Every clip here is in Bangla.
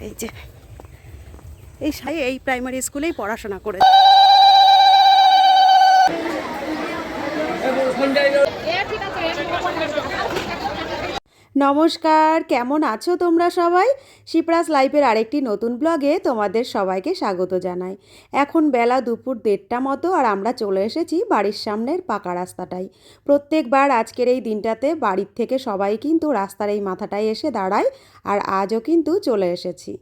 এই যে এই সাই এই প্রাইমারি স্কুলেই পড়াশোনা করে নমস্কার, কেমন আছো তোমরা সবাই? শিপ্রাস লাইফের আরেকটি নতুন ব্লগে তোমাদের সবাইকে স্বাগত জানাই। এখন বেলা দুপুর দেড়টা মতো আর আমরা চলে এসেছি বাড়ির সামনের পাকা রাস্তাটাই প্রত্যেকবার আজকের এই দিনটাতে বাড়ির থেকে সবাই কিন্তু রাস্তার এই মাথাটায় এসে দাঁড়ায় আর আজও কিন্তু চলে এসেছি।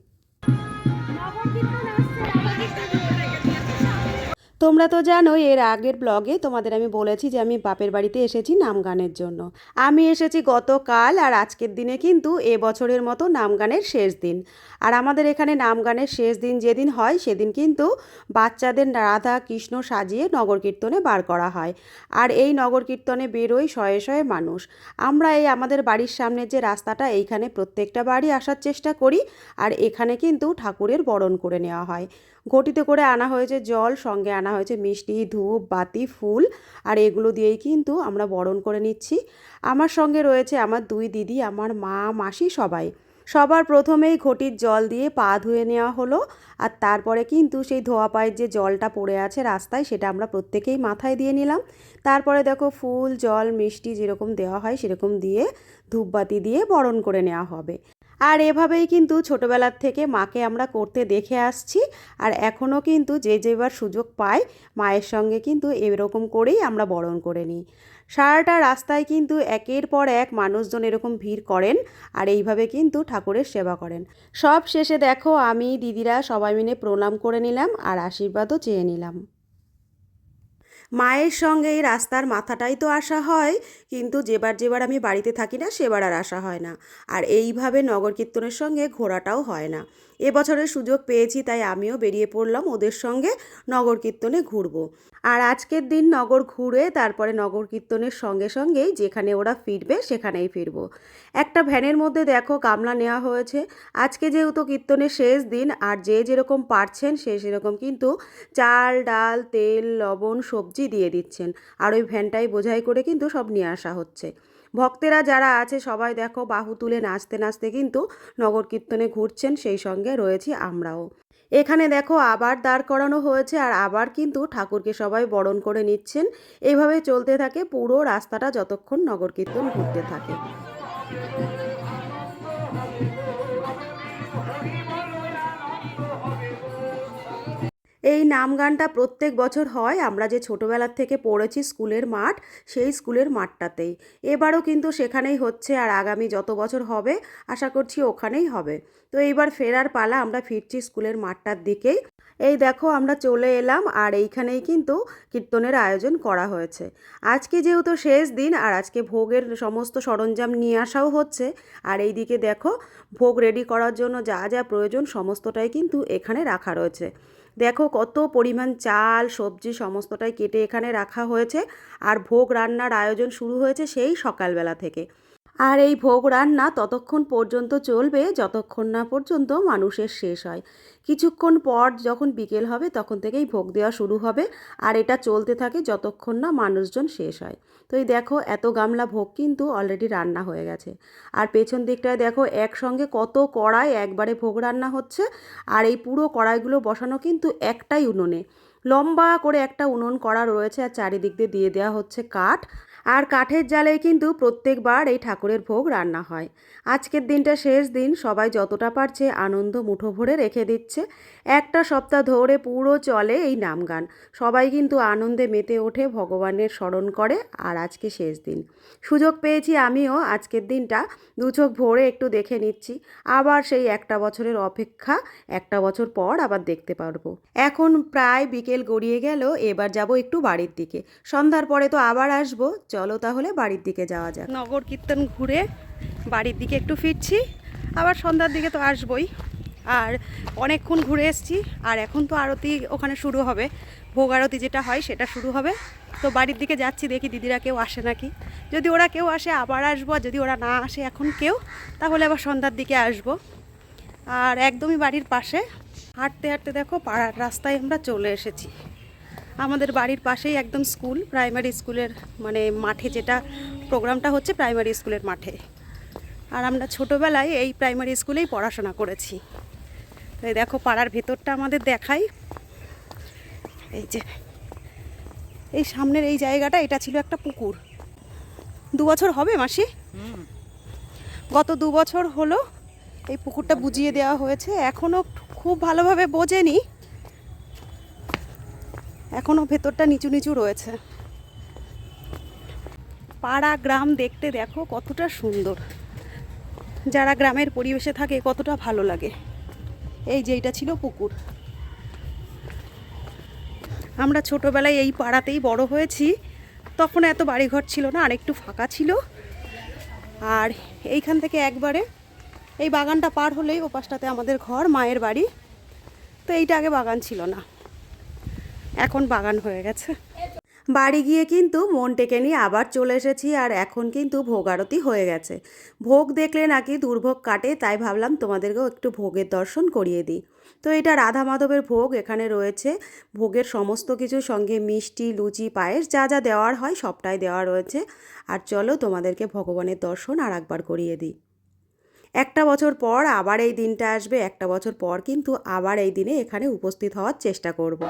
তোমরা তো জানোই, এর আগের ব্লগে তোমাদের আমি বলেছি যে আমি বাপের বাড়িতে এসেছি নাম গানের জন্য। আমি এসেছি গতকাল আর আজকের দিনে কিন্তু এ বছরের মতো নাম গানের শেষ দিন। আর আমাদের এখানে নাম গানের শেষ দিন যেদিন হয়, সেদিন কিন্তু বাচ্চাদের রাধা কৃষ্ণ সাজিয়ে নগর কীর্তনে বার করা হয়। আর এই নগর কীর্তনে বেরোয় শয়ে শয়ে মানুষ। আমরা এই আমাদের বাড়ির সামনে যে রাস্তাটা, এইখানে প্রত্যেকটা বাড়ি আসার চেষ্টা করি। আর এখানে কিন্তু ঠাকুরের বরণ করে নেওয়া হয়। ঘটিতে করে আনা হয়েছে জল, সঙ্গে আনা হয়েছে মিষ্টি, ধূপ, বাতি, ফুল, আর এগুলো দিয়েই কিন্তু আমরা বরণ করে নিচ্ছি। আমার সঙ্গে রয়েছে আমার দুই দিদি, আমার মা, মাসি, সবাই। সবার প্রথমেই ঘটির জল দিয়ে পা ধুয়ে নেওয়া হলো, আর তারপরে কিন্তু সেই ধোয়া পায়ের যে জলটা পড়ে আছে রাস্তায়, সেটা আমরা প্রত্যেকেই মাথায় দিয়ে নিলাম। তারপরে দেখো ফুল, জল, মিষ্টি যেরকম দেওয়া হয়, সেরকম দিয়ে ধূপবাতি দিয়ে বরণ করে নেওয়া হবে। আর এভাবেই কিন্তু ছোটোবেলার থেকে মাকে আমরা করতে দেখে আসছি। আর এখনও কিন্তু যে যেবার সুযোগ পায় মায়ের সঙ্গে কিন্তু এরকম করেই আমরা বরণ করে নিই। সারাটা রাস্তায় কিন্তু একের পর এক মানুষজন এরকম ভিড় করেন আর এইভাবে কিন্তু ঠাকুরের সেবা করেন। সব শেষে দেখো আমি, দিদিরা সবাই মিলে প্রণাম করে নিলাম আর আশীর্বাদও চেয়ে নিলাম। মায়ের সঙ্গে এই রাস্তার মাথাটাই তো আসা হয়, কিন্তু যেবার যেবার আমি বাড়িতে থাকি না, সেবার আর আসা হয় না। আর এইভাবে নগর কীর্তনের সঙ্গে ঘোরাটাও হয় না। এবছরের সুযোগ পেয়েছি, তাই আমিও বেরিয়ে পড়লাম ওদের সঙ্গে নগর কীর্তনে ঘুরবো। আর আজকের দিন নগর ঘুরে তারপরে নগর কীর্তনের সঙ্গে সঙ্গেই যেখানে ওরা ফিরবে সেখানেই ফিরবো। একটা ভ্যানের মধ্যে দেখো গামলা নেওয়া হয়েছে। আজকে যেহেতু কীর্তনের শেষ দিন, আর যে যেরকম পারছেন সে সেরকম কিন্তু চাল, ডাল, তেল, লবণ, সবজি দিয়ে দিচ্ছেন। আর ওই ভ্যানটাই বোঝাই করে কিন্তু সব নিয়ে আসা হচ্ছে। ভক্তেরা যারা আছে, সবাই দেখো বাহু তুলে নাচতে নাচতে কিন্তু নগর কীর্তনে ঘুরছেন, সেই সঙ্গে রয়েছি আমরাও। এখানে দেখো আবার দাঁড় করানো হয়েছে আর আবার কিন্তু ঠাকুরকে সবাই বরণ করে নিচ্ছেন। এইভাবে চলতে থাকে, পুরো রাস্তাটা যতক্ষণ নগর কীর্তন ঘুরতে থাকে। নাম গানটা প্রত্যেক বছর হয়। আমরা যে ছোটোবেলার থেকে পড়েছি স্কুলের মাঠ, সেই স্কুলের মাঠটাতেই। এবারও কিন্তু সেখানেই হচ্ছে আর আগামী যত বছর হবে, আশা করছি ওখানেই হবে। তো এইবার ফেরার পালা আমরা ফিরছি স্কুলের মাঠটার দিকেই। এই দেখো আমরা চলে এলাম আর এইখানেই কিন্তু কীর্তনের আয়োজন করা হয়েছে। আজকে যেহেতু শেষ দিন আর আজকে ভোগের সমস্ত সরঞ্জাম নিয়ে আসাও হচ্ছে, আর এই দিকে দেখো ভোগ রেডি করার জন্য যা যা প্রয়োজন সমস্তটাই কিন্তু এখানে রাখা রয়েছে। দেখো কত পরিমাণ চাল, সবজি সমস্তটাই কেটে এখানে রাখা হয়েছে। আর ভোগ রান্নার আয়োজন শুরু হয়েছে সেই সকালবেলা থেকে। আর এই ভোগ রান্না ততক্ষণ পর্যন্ত চলবে, যতক্ষণ না পর্যন্ত মানুষের শেষ হয়। কিছুক্ষণ পর যখন বিকেল হবে, তখন থেকেই ভোগ দেওয়া শুরু হবে আর এটা চলতে থাকে যতক্ষণ না মানুষজন শেষ হয়। তো এই দেখো, এত গামলা ভোগ কিন্তু অলরেডি রান্না হয়ে গেছে। আর পেছন দিকটায় দেখো, একসঙ্গে কত কড়াই একবারে ভোগ রান্না হচ্ছে আর এই পুরো কড়াইগুলো বসানো কিন্তু একটাই উনুনে। লম্বা করে একটা উনুন করা রয়েছে আর চারিদিক দিয়ে দিয়ে দেওয়া হচ্ছে কাঠ আর কাঠের জালেই কিন্তু প্রত্যেকবার এই ঠাকুরের ভোগ রান্না হয়। আজকের দিনটা শেষ দিন, সবাই যতটা পারছে আনন্দ মুঠো ভরে রেখে দিচ্ছে। একটা সপ্তাহ ধরে পুরো চলে এই নাম গান। সবাই কিন্তু আনন্দে মেতে ওঠে, ভগবানের স্মরণ করে, আর আজকে শেষ দিন। সুযোগ পেয়েছি আমিও আজকের দিনটা। দু চোখ ভরে একটু দেখে নিচ্ছি। আবার সেই একটা বছরের অপেক্ষা, একটা বছর পর আবার দেখতে পারব। এখন প্রায় বিকেল গড়িয়ে গেল, এবার যাব একটু বাড়ির দিকে। সন্ধ্যার পরে তো আবার আসব। চলো তাহলে বাড়ির দিকে যাওয়া যাক। নগর কীর্তন ঘুরে বাড়ির দিকে একটু ফিরছি, আবার সন্ধ্যার দিকে তো আসবই। আর অনেকক্ষণ ঘুরে এসেছি, আর এখন তো আরতি ওখানে শুরু হবে। ভোগ আরতি যেটা হয় সেটা শুরু হবে। তো বাড়ির দিকে যাচ্ছি, দেখি দিদিরা কেউ আসে নাকি। যদি ওরা কেউ আসে, আবার আসব, আর যদি ওরা না আসে এখন কেউ, তাহলে আবার সন্ধ্যার দিকে আসব। আর একদমই বাড়ির পাশে। হাঁটতে হাঁটতে দেখো, পাড়ার রাস্তায় আমরা চলে এসেছি। আমাদের বাড়ির পাশেই একদম স্কুল প্রাইমারি স্কুলের মানে মাঠে যেটা প্রোগ্রামটা হচ্ছে প্রাইমারি স্কুলের মাঠে। আর আমরা ছোটোবেলায় এই প্রাইমারি স্কুলেই পড়াশোনা করেছি। এই দেখো পাড়ার ভেতরটা আমাদের দেখাই। এই যে, এই সামনের এই জায়গাটা, এটা ছিল একটা পুকুর। দু বছর হবে মাসি? গত দু বছর হলো, এই পুকুরটা বুঝিয়ে দেওয়া হয়েছে। এখনও খুব ভালোভাবে বোঝেনি। এখনও ভেতরটা নিচু নিচু রয়েছে। পাড়া, গ্রাম দেখতে দেখো কতটা সুন্দর। যারা গ্রামের পরিবেশে থাকে কতটা ভালো লাগে। এই যে এইটা ছিল পুকুর। আমরা ছোটোবেলায় এই পাড়াতেই বড় হয়েছি। তখন এত বাড়িঘর ছিল না আর একটু ফাঁকা ছিল। আর এইখান থেকে একবারে এই বাগানটা পার হলেই ওপাশটাতে আমাদের ঘর, মায়ের বাড়ি। তো এইটা আগে বাগান ছিল না। এখন বাগান হয়ে গেছে। বাড়ি গিয়ে কিন্তু মন টেকে নিয়ে আবার চলে এসেছি আর এখন কিন্তু ভোগ আরতি হয়ে গেছে। ভোগ দেখলে নাকি দুর্ভোগ কাটে, তাই ভাবলাম তোমাদেরকেও একটু ভোগের দর্শন করিয়ে দিই। তো এটা রাধা মাধবের ভোগ, এখানে রয়েছে ভোগের সমস্ত কিছু সঙ্গে মিষ্টি, লুচি, পায়েস, যা যা দেওয়ার হয় সবটাই দেওয়া রয়েছে। আর চলো তোমাদেরকে ভগবানের দর্শন আর একবার করিয়ে দিই। একটা বছর পর আবার এই দিনটা আসবে একটা বছর পর কিন্তু আবার এই দিনে এখানে উপস্থিত হওয়ার চেষ্টা করব।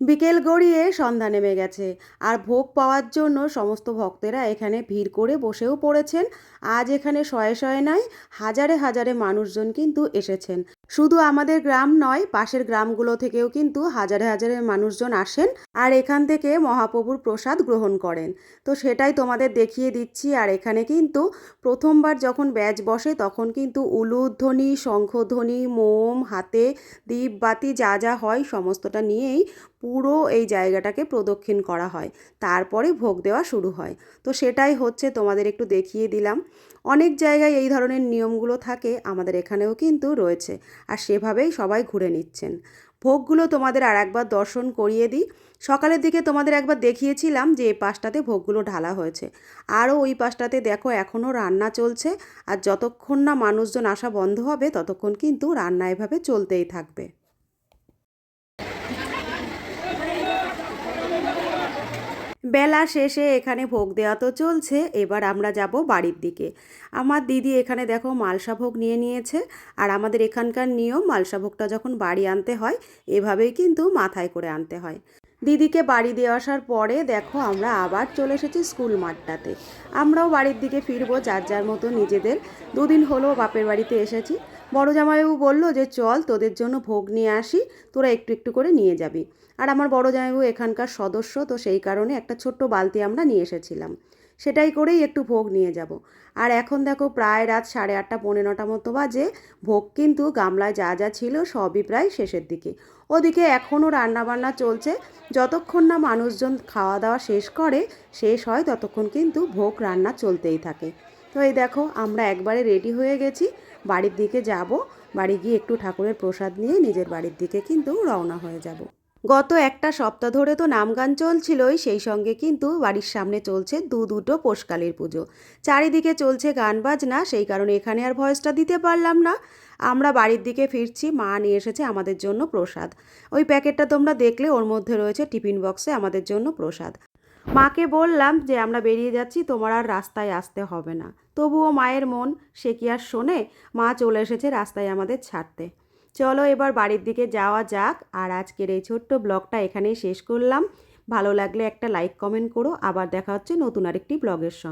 বিকেল গড়িয়ে সন্ধ্যা নেমে গেছে আর ভোগ পাওয়ার জন্য সমস্ত ভক্তেরা এখানে ভিড় করে বসেও পড়েছেন। আজ এখানে শয়ে শয়ে নয় হাজারে হাজারে মানুষজন কিন্তু এসেছেন। শুধু আমাদের গ্রাম নয়, পাশের গ্রামগুলো থেকেও কিন্তু হাজারে হাজারে মানুষজন আসেন আর এখান থেকে মহাপ্রভুর প্রসাদ গ্রহণ করেন। তো সেটাই তোমাদের দেখিয়ে দিচ্ছি আর এখানে কিন্তু প্রথমবার যখন ব্যাচ বসে তখন কিন্তু উলুধ্বনি, শঙ্খধ্বনি, মোম, হাতে দীপ বাতি যা যা হয় সমস্তটা নিয়েই পুরো এই জায়গাটাকে প্রদক্ষিণ করা হয়। তারপরে ভোগ দেওয়া শুরু হয়। তো সেটাই হচ্ছে তোমাদের একটু দেখিয়ে দিলাম। অনেক জায়গায় এই ধরনের নিয়মগুলো থাকে, আমাদের এখানেও কিন্তু রয়েছে। আর সেভাবেই সবাই ঘুরে নিচ্ছেন। ভোগগুলো তোমাদের আর একবার দর্শন করিয়ে দিই। সকালের দিকে তোমাদের একবার দেখিয়েছিলাম যে এই পাশটাতে ভোগগুলো ঢালা হয়েছে। আরও ওই পাশটাতে দেখো এখনও রান্না চলছে। আর যতক্ষণ না মানুষজন আসা বন্ধ হবে, ততক্ষণ কিন্তু রান্না এভাবে চলতেই থাকবে। বেলা শেষে এখানে ভোগ দেওয়া তো চলছে, এবার আমরা যাব বাড়ির দিকে। আমার দিদি এখানে দেখো মালসা ভোগ নিয়ে নিয়েছে, আর আমাদের এখানকার নিয়ম মালসা ভোগটা যখন বাড়ি আনতে হয়, এভাবেই কিন্তু মাথায় করে আনতে হয়। দিদিকে বাড়ি দিয়ে আসার পরে দেখো আমরা আবার চলে এসেছি স্কুল মাঠটাতে। আমরাও বাড়ির দিকে ফিরবো যার যার মতো নিজেদের। দুদিন হলো বাপের বাড়িতে এসেছি। বড় জামাইবাবু বলল যে, চল, তোদের জন্য ভোগ নিয়ে আসি, তোরা একটু একটু করে নিয়ে যাবি। আর আমার বড় জামাইবাবু এখানকার সদস্য, তো সেই কারণে একটা ছোট্ট বালতি আমরা নিয়ে এসেছিলাম। সেটাই করেই একটু ভোগ নিয়ে যাব। আর এখন দেখো, প্রায় রাত সাড়ে আটটা, পৌনে নটা মতো বাজে। ভোগ কিন্তু গামলায় যা যা ছিল সবই প্রায় শেষের দিকে। ওদিকে এখনও রান্নাবান্না চলছে। যতক্ষণ না মানুষজন খাওয়া দাওয়া শেষ করে, শেষ হয়, ততক্ষণ কিন্তু ভোগ রান্না চলতেই থাকে। তো এই দেখো, আমরা একবারে রেডি হয়ে গেছি। বাড়ির দিকে যাব। বাড়ি গিয়ে একটু ঠাকুরের প্রসাদ নিয়ে নিজের বাড়ির দিকে কিন্তু রওনা হয়ে যাব। গত একটা সপ্তাহ ধরে তো নাম গান চলছিলই, সেই সঙ্গে কিন্তু বাড়ির সামনে চলছে দু দুটো পোষকালীর পুজো। চারিদিকে চলছে গান বাজনা, সেই কারণে এখানে আর ভয়েসটা দিতে পারলাম না। আমরা বাড়ির দিকে ফিরছি, মা নিয়ে এসেছে আমাদের জন্য প্রসাদ। ওই প্যাকেটটা তোমরা দেখলে, ওর মধ্যে রয়েছে টিফিন বক্সে আমাদের জন্য প্রসাদ। মাকে বললাম যে, আমরা বেরিয়ে যাচ্ছি, তোমার আর রাস্তায় আসতে হবে না। তবুও মায়ের মন, সে কি আর শোনে? মা চলে এসেছে রাস্তায় আমাদের ছাড়তে। চলো এবার বাড়ির দিকে যাওয়া যাক। আর আজকের এই ছোট্ট ব্লগটা এখানেই শেষ করলাম। ভালো লাগলে একটা লাইক, কমেন্ট করো। আবার দেখা হচ্ছে নতুন আরেকটি ব্লগের সঙ্গে।